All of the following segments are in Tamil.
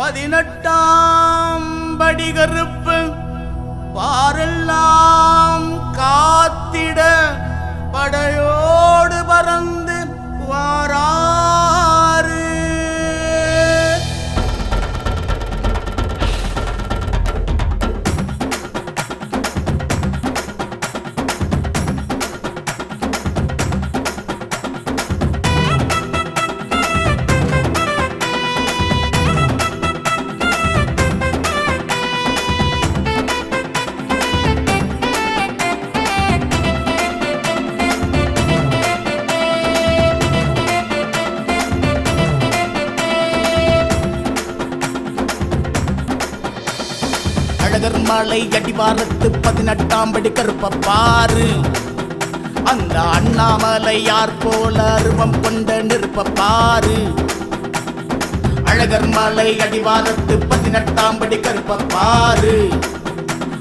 பதினெட்டாம் படி கருப்பு பாரெல்லாம் காத்திட படையோடு பறந்து அழகர் மலை அடிவாரத்து பதினெட்டாம் படி கருப்ப பாரு. அந்த அண்ணாமலை யார் போல அருவம் கொண்ட நிற்ப பாரு. அழகர் மலை அடிவாரத்து பதினெட்டாம் படி கருப்ப பாரு.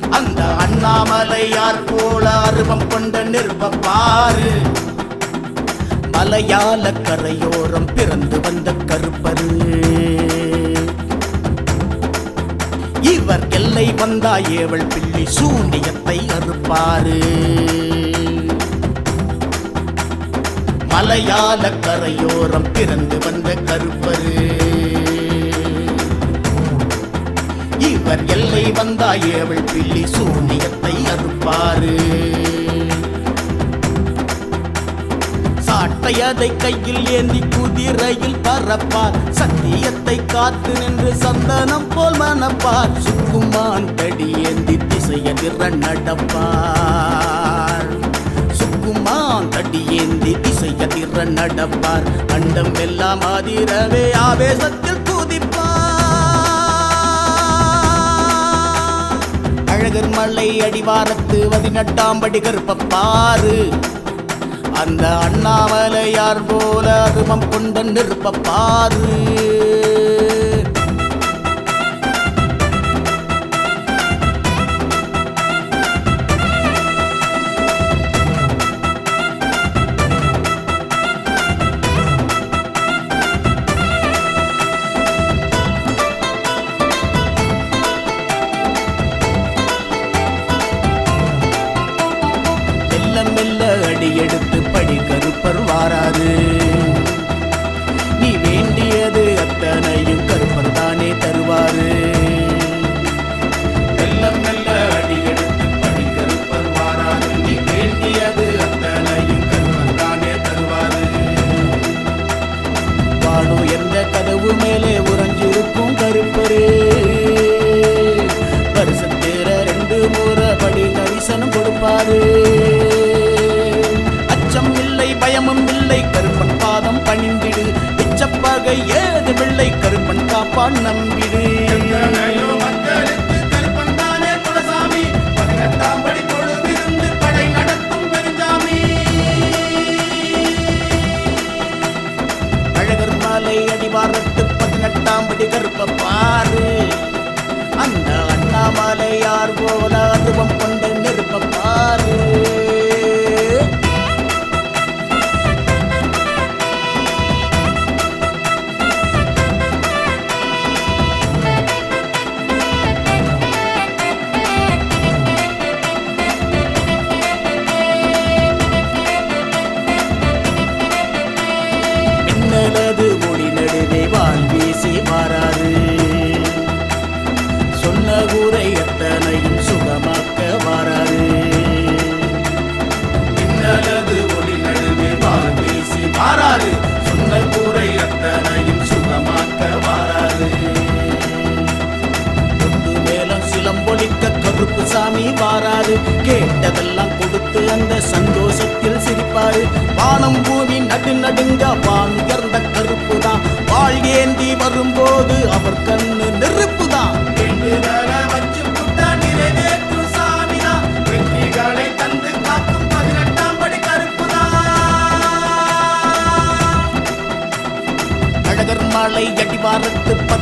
அந்த அண்ணாமலை யார் போல அருவம் கொண்ட நிற்ப பாரு. மலையாள கரையோரம் பிறந்து வந்த கருப்பரு. இவர் எல்லை வந்தா ஏவள் பிள்ளி சூண்டியத்தை அறுப்பாரு. மலையாள கரையோரம் பிறந்து வந்த கருப்பரு. இவர் எல்லை வந்தா ஏவள் பிள்ளி சூண்டியத்தை அறுப்பாரு. சாட்டையதை கையில் ஏந்தி குதிரையில் பறப்பார். சத்தியத்தை காத்து நின்று சந்தனம் போல் மணப்பார். சுக்குமான் தடி ஏந்தி திசையதிர நடப்பார். சுக்குமான் தடி ஏந்தி திசையதிர நடப்பார். அண்டம் எல்லாம் ஆதிரவே ஆவேசத்தில் குதிப்பார். அழகர் மலை அடிவாரத்து பதினெட்டாம் படி கருப்பப்பாரு அந்த அண்ணாமலையார் போல அதுமம் கொண்ட நிற்ப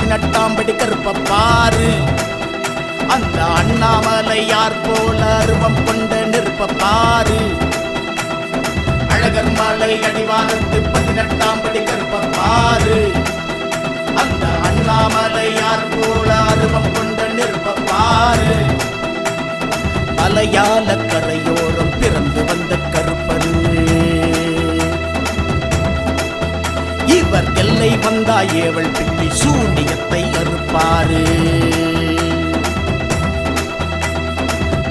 நட்டாம்படி கருப்ப பாரு. அந்த அண்ணாமலையார் போல அருவம் கொண்ட நெருப்ப பாரு. அழகர் மலை அடிவாரத்து பதினெட்டாம்படி கருப்ப பாரு. அந்த அண்ணாமலையார் போல அருவம் கொண்ட நெருப்ப பாரு. மலையாள கரை அவர் எல்லை வந்தாய் ஏவள் பிள்ளை சூனியத்தை அறுப்பாரு.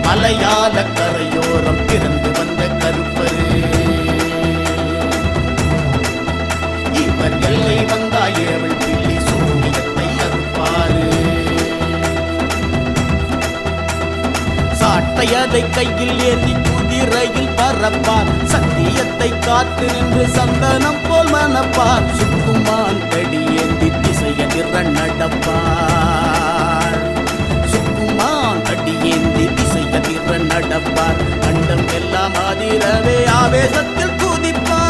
மலையாள கரையோரம் திறந்து வந்த கருப்பரு. இவர் எல்லை வந்தாய் ஏவள் பிள்ளை சூனியத்தை அறுப்பாரு. சாட்டையதை கையில் ஏந்தி குதிரையில் பறப்பார் சத்தியத்தை காத்து நின்று சந்தனம் போ மனப்பார் சுக்குமான் கடி ஏந்தி திசையதிர நடப்பார். சுக்குமான் கடி ஏந்தி திசையதிர நடப்பார். கண்டம் எல்லாம் ஆதிரவே ஆவேசத்தில் குதிப்பார்.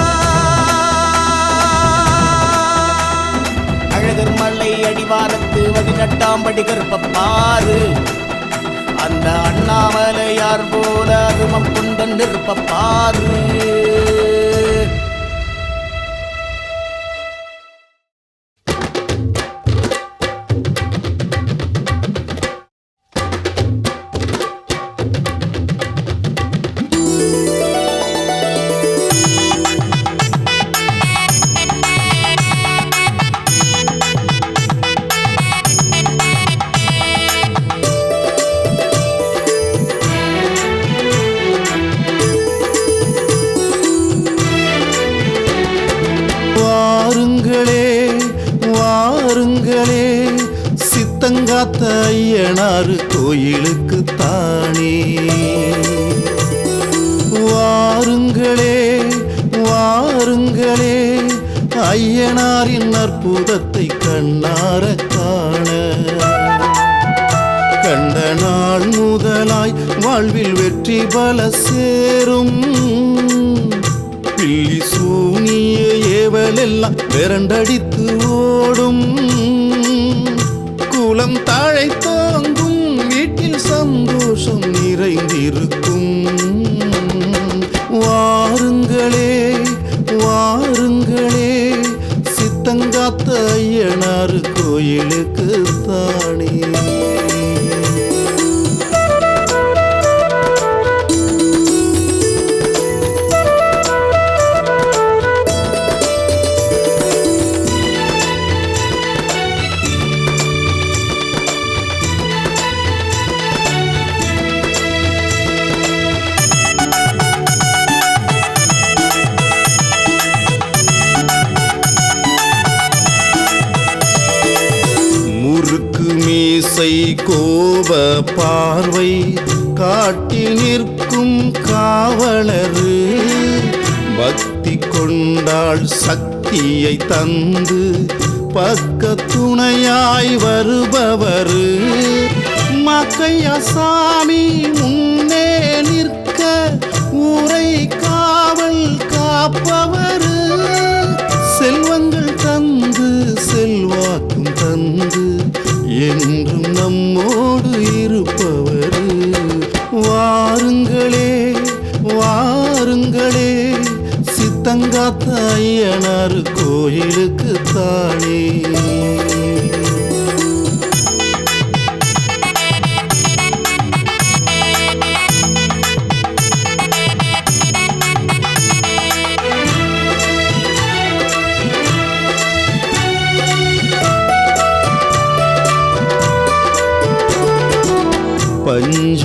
அழகர் மலை அடிவாரத்து பதினெட்டாம் படி கருப்பப்பாரு அந்த அண்ணாமலையார் போல அருமம் கொண்ட நிற்பப்பாரு குலம் தாழை கொண்டாள் சக்தியை தந்து பக்க துணையாய் வருபவர். மக்கையா சாமி முன்னே நிற்க ஊரை காவல் காப்பவர். செல்வங்கள் தந்து செல்வாக்கும் தந்து என்றும் நம்மோடு இருப்பவர். வாருங்களே வாருங்களே சித்தங்காத்த ஐயனார் கோயிலுக்கு தானே.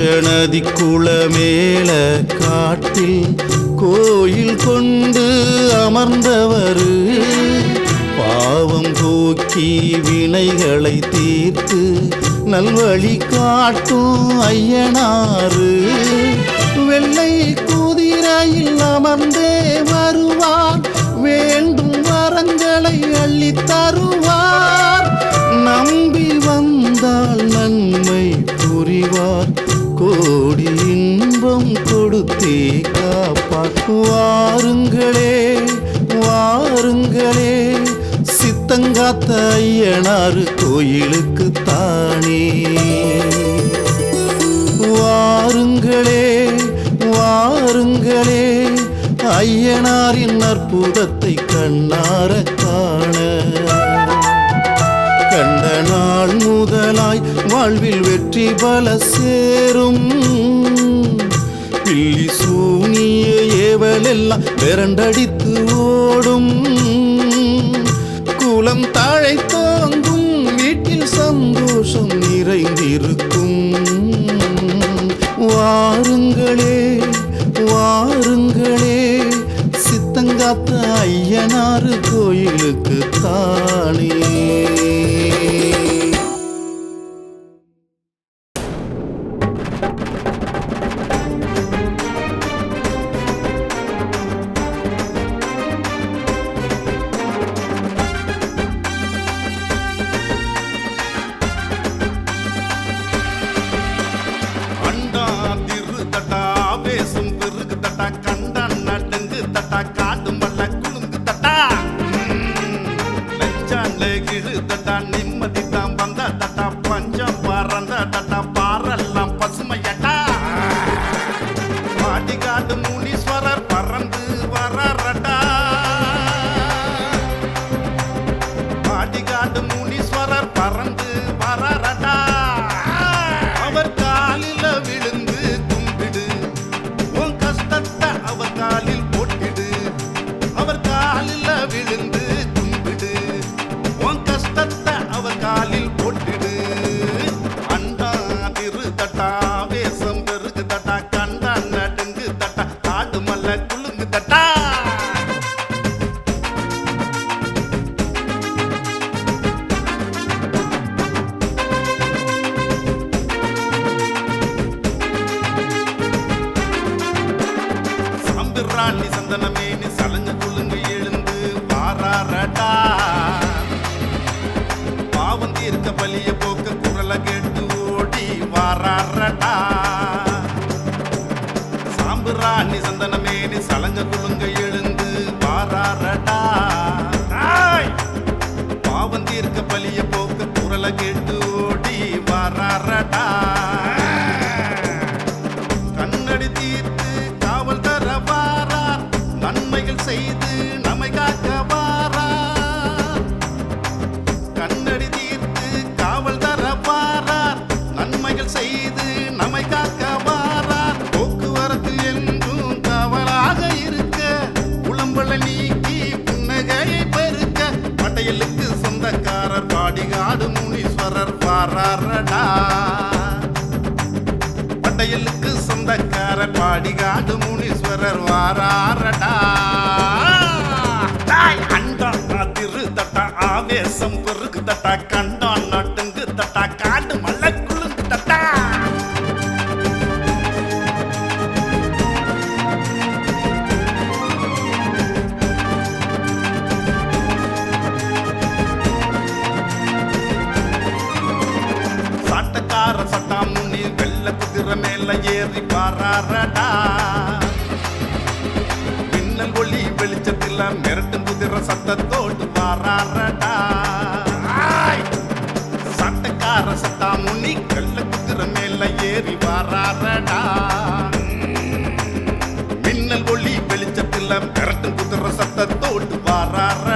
பஞ்சநதி குளமேல காட்டில் கோயில் கொண்டு அமர்ந்தவர். பாவம் போக்கி வினைகளை தீர்த்து நல்வழி காட்டும் ஐயனாறு வெள்ளை குதிரையில் அமர்ந்தே வருவார். வேண்டும் வரங்களை அள்ளி தருவார். நம்பி வந்தால் நன்மை புரிவார். கோடி இன்பம் கொடுத்தே காப்பார் வாருங்களே. வாருங்களே சித்தங்காத்த ஐயனாறு கோயிலுக்கு தானே. வாருங்களே வாருங்களே. ஐயனாரின் அற்புதத்தை கண்ணார நாள் முதலாய் வாழ்வில் வெற்றி பல சேரும். பில்லி சூனிய ஏவலெல்லாம் விரண்டடித்து ஓடும். குலம் தாழை தாங்கும் வீட்டில் சந்தோஷம் நிறைந்திருக்கும். வாருங்களே வாருங்களே சித்தங்காத்த ஐயனாறு கோயிலுக்கு தானே. വലിയ படையலுக்கு சொந்தக்காரர் பாடிகாடு முனீஸ்வரர் வாராரடா படையலுக்கு சொந்தக்காரர் பாடிகாடு முனீஸ்வரர் வாராரடா. அண்டா திரு தட்டா ஆவேசம் பெருக்கு தட்டா கண் சத்தத்தோடு வராரடா சட்டக்கார சத்தா முனி கல்ல குதிர மேல ஏறி வராரடா மின்னல் ஒளி வெளிச்சத்தில் மிரட்டும் குதிர சத்தத்தோடு வராரடா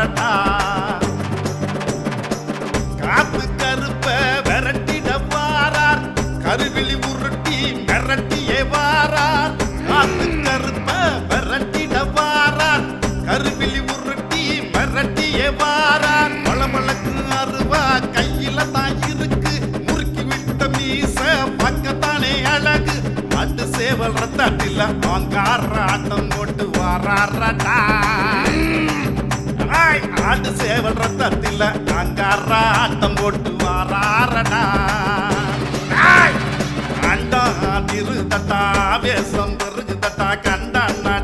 சொல்ற தட்டில ஆட்டம் போட்டு வாராடா ஆட்டு சேவல் ரத்தத்தில் அங்காரா ஆட்டம் போட்டு வாராரடா. அண்டா திரு தட்டா வேஷம் பெருகு தட்டா கண்டாண்டா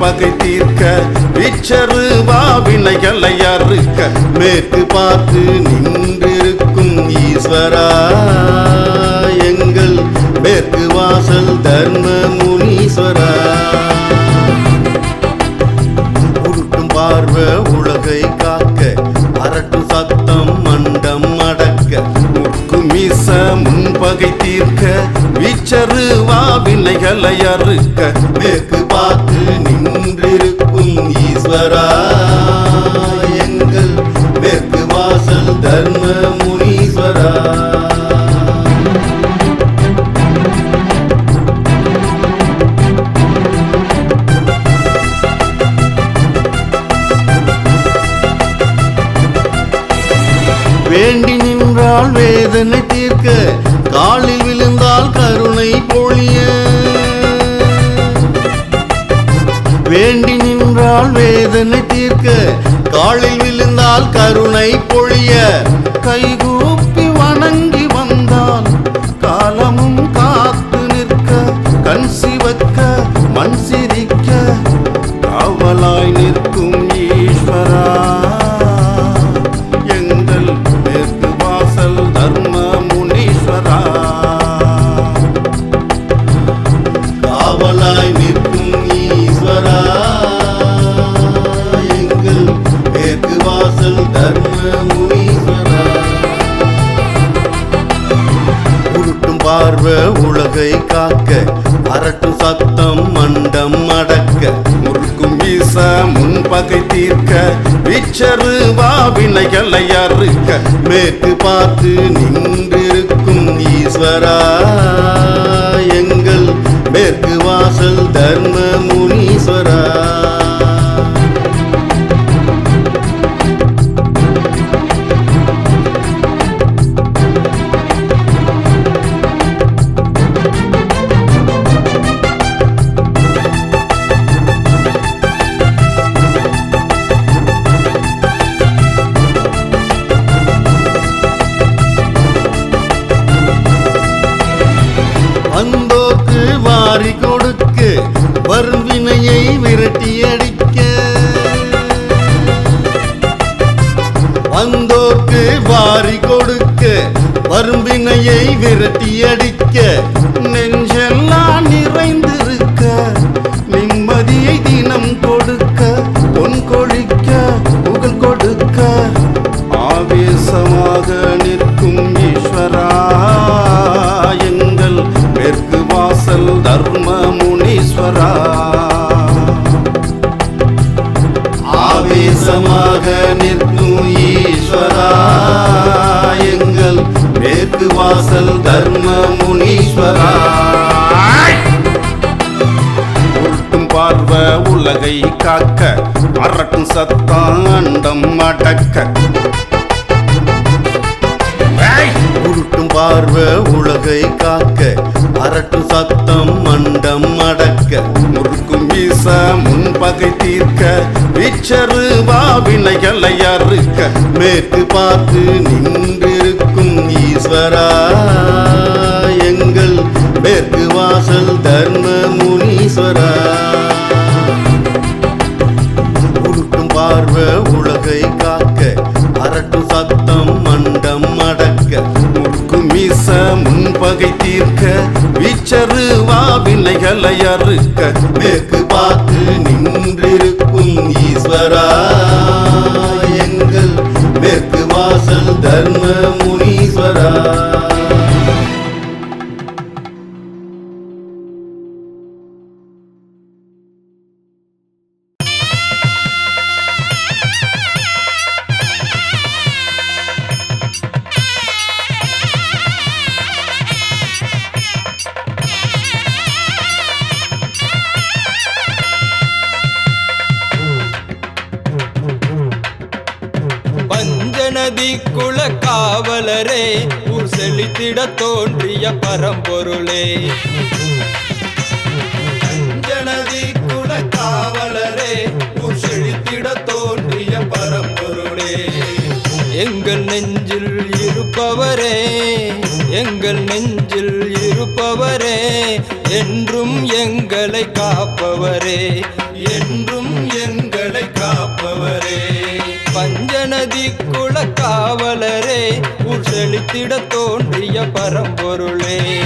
பகை தீர்க்க இச்சரு வாவினைகளை அறுக்க மேற்கு பார்த்து நின்றிருக்கும் ஈஸ்வரா. எங்கள் மேற்கு வாசல் தர்ம முனீஸ்வரா. உடுக்கும் பார்வ உலகை காக்க அரட்டும் சத்தம் மண்டம் அடக்க முக்கும் மீச முன்பகை தீர்க்க வீச்சரு வாவினைகளை அறுக்க மேற்கு மேற்கு பார்த்து நின்றிருக்கும் ஈஸ்வரா. விரட்டி அடிக்க. நெஞ்செல்லாம் நிறைந்திருக்க. நிம்மதியை தினம் கொடுக்க. பொன் கொழிக்க புகழ் கொடுக்க. ஆவேசமாக நிற்கும் ஈஸ்வரா. எங்கள் மேற்கு வாசல் தர்ம முனீஸ்வரா ஆவேசமாக நிற்கும் ஈஸ்வரா. வாசல் தர்ம முனீஸ்வரா உருட்டும் பார்வை உலகை காக்க அரட்டும் சத்தம் அண்டம் அடக்க! உருட்டும் பார்வை உலகை காக்க அரட்டும் சத்தம் மண்டம் அடக்க. முறுக்கும் வீச முன்பகை தீர்க்க விச்சரு வாவினைகளை அறுக்க. மேற்கு பார்த்து நின்றிருக்கும் ஈஸ்வரா எங்கள் மேற்கு வாசல் தர்ம முனீஸ்வரா உடுக்கும் பார்வ உலகை காக்க அரட்டும் சத்தம் மண்டம் அடக்க முறுக்கு மீச முன்பகை தீர்க்க வீச்சரு வாவினைகளை அறுக்க மேற்கு பார்த்து நின்றிருக்கும் ஈஸ்வரா. வாசல் தர்ம எங்கள் நெஞ்சில் இருப்பவரே என்றும் எங்களை காப்பவரே என்றும் எங்களை காப்பவரே. பஞ்சநதி குல காவலரே உள் செழித்திட தோன்றிய பரம்பொருளே.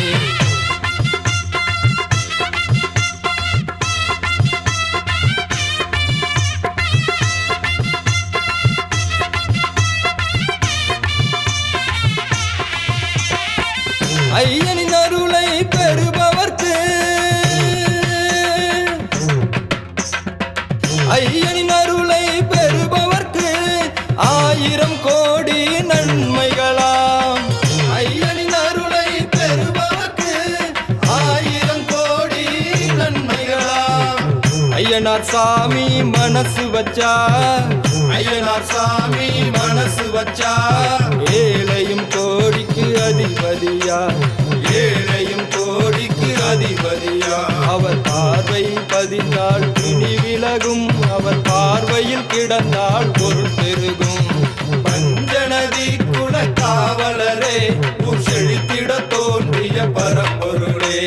மனசு வச்சா ஐயனார் சாமி மனசு வச்சா ஏழையும் கோடிக்கு அதிபதியா? ஏழையும் கோடிக்கு அதிபதியா? அவர் பார்வை பதிந்தால் பிணி விலகும் அவர் பார்வையில் கிடந்தால் பொருள் பெருகும். பஞ்சநதி குல காவலரே உஷழித்திட தோன்றிய பரம்பொருளே.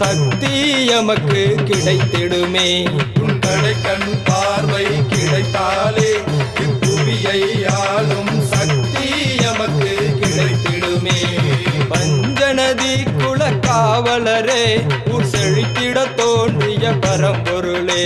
சக்தி எமக்கு கிடைத்திடுமே. உன் கடை கண் பார்வை கிடைத்தாலே இப்புவியை ஆளும் சக்தி எமக்கு கிடைத்திடுமே. பஞ்சநதி குல காவலரே உன் தோன்றிய பரம்பொருளே.